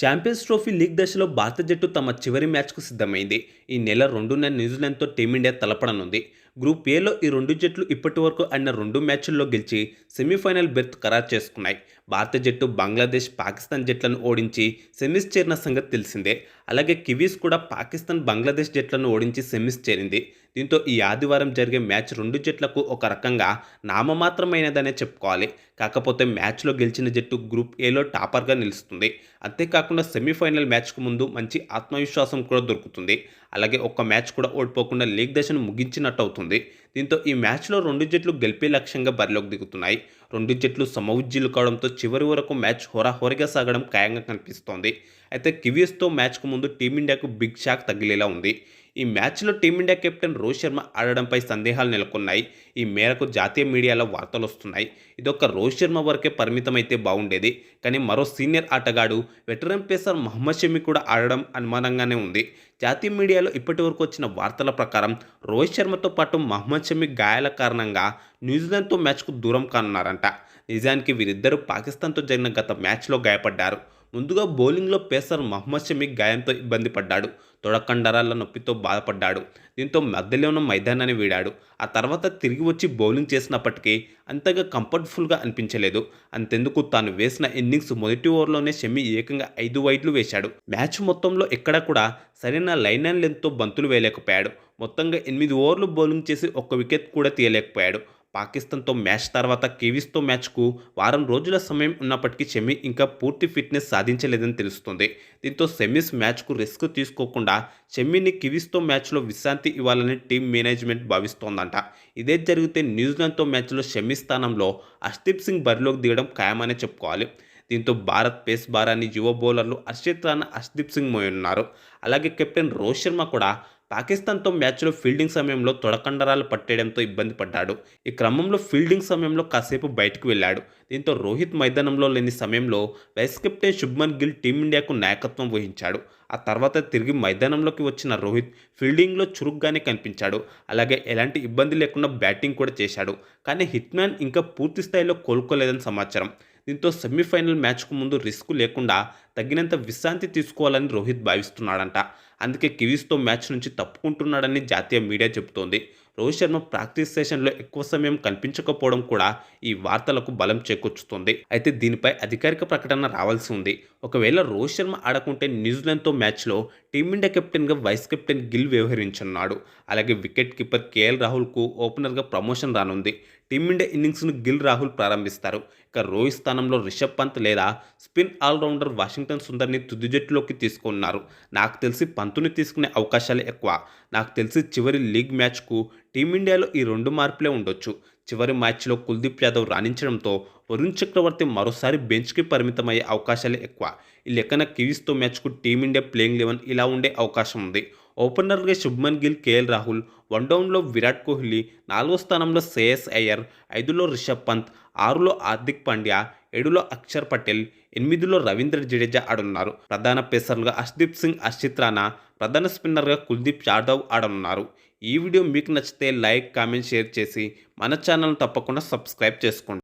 Champions trophy league దశలో భారత జట్టు తమ చివరి మ్యాచ్కు సిద్ధమైంది. ఈ నెల రెండున న్యూజిలాండ్తో టీమిండియా తలపడనుంది. గ్రూప్ ఏలో ఈ రెండు జట్లు ఇప్పటి వరకు ఆడిన రెండు మ్యాచ్ల్లో గెలిచి సెమీఫైనల్ బెర్త్ ఖరారు చేసుకున్నాయి. భారత జట్టు బంగ్లాదేశ్ పాకిస్తాన్ జట్లను ఓడించి సెమీస్ చేరిన సంగతి తెలిసిందే. అలాగే కివీస్ కూడా పాకిస్తాన్ బంగ్లాదేశ్ జట్లను ఓడించి సెమీస్ చేరింది. దీంతో ఈ ఆదివారం జరిగే మ్యాచ్ రెండు జట్లకు ఒక రకంగా నామమాత్రమైనదనే చెప్పుకోవాలి. కాకపోతే మ్యాచ్లో గెలిచిన జట్టు గ్రూప్ ఏలో టాపర్గా నిలుస్తుంది. అంతేకాకుండా సెమీఫైనల్ మ్యాచ్కు ముందు మంచి ఆత్మవిశ్వాసం కూడా దొరుకుతుంది. అలాగే ఒక్క మ్యాచ్ కూడా ఓడిపోకుండా లీగ్ దశను ముగించినట్టు అవుతుంది దీంతో ఈ మ్యాచ్లో రెండు జట్లు గెలిపే లక్ష్యంగా బరిలోకి దిగుతున్నాయి. రెండు జట్లు సమవుజ్జీలు కావడంతో చివరి వరకు మ్యాచ్ హోరాహోరీగా సాగడం ఖాయంగా కనిపిస్తోంది. అయితే కివీస్తో మ్యాచ్కు ముందు టీమిండియాకు బిగ్ షాక్ తగిలేలా ఉంది. ఈ మ్యాచ్లో team India captain Rohit Sharma ఆడడంపై సందేహాలు నెలకొన్నాయి. ఈ మేరకు జాతీయ మీడియాలో వార్తలు వస్తున్నాయి. ఇదొక రోహిత్ శర్మ వరకే పరిమితమైతే బాగుండేది కానీ మరో సీనియర్ ఆటగాడు వెటరన్ పేసర్ మహమ్మద్ షమి కూడా ఆడడం అనుమానంగానే ఉంది. జాతీయ మీడియాలో ఇప్పటి వరకు వచ్చిన వార్తల ప్రకారం రోహిత్ శర్మతో పాటు మహమ్మద్ షమి గాయాల కారణంగా న్యూజిలాండ్తో మ్యాచ్కు దూరం కానున్నారంట. నిజానికి వీరిద్దరూ పాకిస్తాన్తో జరిగిన గత మ్యాచ్లో గాయపడ్డారు. ముందుగా బౌలింగ్లో పేసర్ మహమ్మద్ షమీ గాయంతో ఇబ్బంది పడ్డాడు. తొడకండరాల నొప్పితో బాధపడ్డాడు. దీంతో మధ్యలోనే మైదానాన్ని వీడాడు. ఆ తర్వాత తిరిగి వచ్చి బౌలింగ్ చేసినప్పటికీ అంతగా కంఫర్ట్ఫుల్గా అనిపించలేదు. అంతెందుకు తాను వేసిన ఇన్నింగ్స్ మొదటి ఓవర్లోనే షమి ఏకంగా ఐదు వైడ్లు వేశాడు. మ్యాచ్ మొత్తంలో ఎక్కడా కూడా సరైన లైన్ అండ్ లెంత్తో బంతులు వేయలేకపోయాడు. మొత్తంగా ఎనిమిది ఓవర్లు బౌలింగ్ చేసి ఒక్క వికెట్ కూడా తీయలేకపోయాడు. పాకిస్తాన్తో మ్యాచ్ తర్వాత కివీస్తో మ్యాచ్కు వారం రోజుల సమయం ఉన్నప్పటికీ షమి ఇంకా పూర్తి ఫిట్నెస్ సాధించలేదని తెలుస్తుంది. దీంతో సెమీస్ మ్యాచ్కు రిస్క్ తీసుకోకుండా షమిని కివీస్తో మ్యాచ్లో విశ్రాంతి ఇవ్వాలని టీం మేనేజ్మెంట్ భావిస్తోందంట. ఇదే జరిగితే న్యూజిలాండ్తో మ్యాచ్లో షమి స్థానంలో అర్షదీప్ సింగ్ బరిలోకి దిగడం ఖాయమనే చెప్పుకోవాలి. దీంతో భారత్ పేస్ భారాన్ని యువ బౌలర్లు హర్షిత్ రాణా హర్షదీప్ సింగ్ మోయనున్నారు అలాగే కెప్టెన్ రోహిత్ శర్మ కూడా పాకిస్తాన్తో మ్యాచ్లో ఫీల్డింగ్ సమయంలో తొడకండరాలు పట్టేయడంతో ఇబ్బంది పడ్డాడు. ఈ క్రమంలో ఫీల్డింగ్ సమయంలో కాసేపు బయటకు వెళ్ళాడు. దీంతో రోహిత్ మైదానంలో లేని సమయంలో వైస్ కెప్టెన్ శుభ్మన్ గిల్ టీమిండియాకు నాయకత్వం వహించాడు. ఆ తర్వాత తిరిగి మైదానంలోకి వచ్చిన రోహిత్ ఫీల్డింగ్లో చురుగ్గానే కనిపించాడు. అలాగే ఎలాంటి ఇబ్బంది లేకుండా బ్యాటింగ్ కూడా చేశాడు. కానీ హిట్మ్యాన్ ఇంకా పూర్తి స్థాయిలో కోలుకోలేదని సమాచారం. దీంతో సెమీఫైనల్ మ్యాచ్కు ముందు రిస్క్ లేకుండా తగినంత విశ్రాంతి తీసుకోవాలని రోహిత్ భావిస్తున్నాడంట. అందుకే కివీస్తో మ్యాచ్ నుంచి తప్పుకుంటున్నాడని జాతీయ మీడియా చెబుతోంది. రోహిత్ శర్మ ప్రాక్టీస్ సెషన్లో ఎక్కువ సమయం కనిపించకపోవడం కూడా ఈ వార్తలకు బలం చేకూర్చుతుంది. అయితే దీనిపై అధికారిక ప్రకటన రావాల్సి ఉంది. ఒకవేళ రోహిత్ శర్మ ఆడకుంటే న్యూజిలాండ్తో మ్యాచ్లో టీమిండియా కెప్టెన్గా వైస్ కెప్టెన్ గిల్ వ్యవహరించనున్నాడు. అలాగే వికెట్ కీపర్ కేఎల్ రాహుల్కు ఓపెనర్గా ప్రమోషన్ రానుంది. టీమిండియా ఇన్నింగ్స్ను గిల్ రాహుల్ ప్రారంభిస్తారు. ఇక రోహిత్ స్థానంలో రిషబ్ పంత్ లేదా స్పిన్ ఆల్రౌండర్ వాషింగ్టన్ సుందర్ని తుది జట్టులోకి తీసుకున్నారు. నాకు తెలిసి పంతుని తీసుకునే అవకాశాలు ఎక్కువ. నాకు తెలిసి చివరి లీగ్ మ్యాచ్కు టీమిండియాలో ఈ రెండు మార్పులే ఉండొచ్చు. చివరి మ్యాచ్లో కుల్దీప్ యాదవ్ రాణించడంతో వరుణ్ చక్రవర్తి మరోసారి బెంచ్కి పరిమితమయ్యే అవకాశాలే ఎక్కువ. ఈ లెక్కన కివీస్తో మ్యాచ్కు టీమిండియా ప్లేయింగ్ లెవెన్ ఇలా ఉండే అవకాశం ఉంది. ఓపెనర్గా శుభ్మన్ గిల్ కేఎల్ రాహుల్ వన్ డౌన్లో విరాట్ కోహ్లీ నాలుగో స్థానంలో శ్రేయస్ అయ్యర్ ఐదులో రిషబ్ పంత్ ఆరులో హార్దిక్ పాండ్యా ఏడులో అక్షర్ పటేల్ ఎనిమిదిలో రవీంద్ర జడేజా ఆడున్నారు ప్రధాన పేసర్లుగా హర్షదీప్ సింగ్ అశ్చిత్రానా రాణా ప్రధాన స్పిన్నర్గా కుల్దీప్ యాదవ్ ఆడనున్నారు. ఈ వీడియో మీకు నచ్చితే లైక్ కామెంట్ షేర్ చేసి మన ఛానల్ తప్పకుండా సబ్స్క్రైబ్ చేసుకోండి.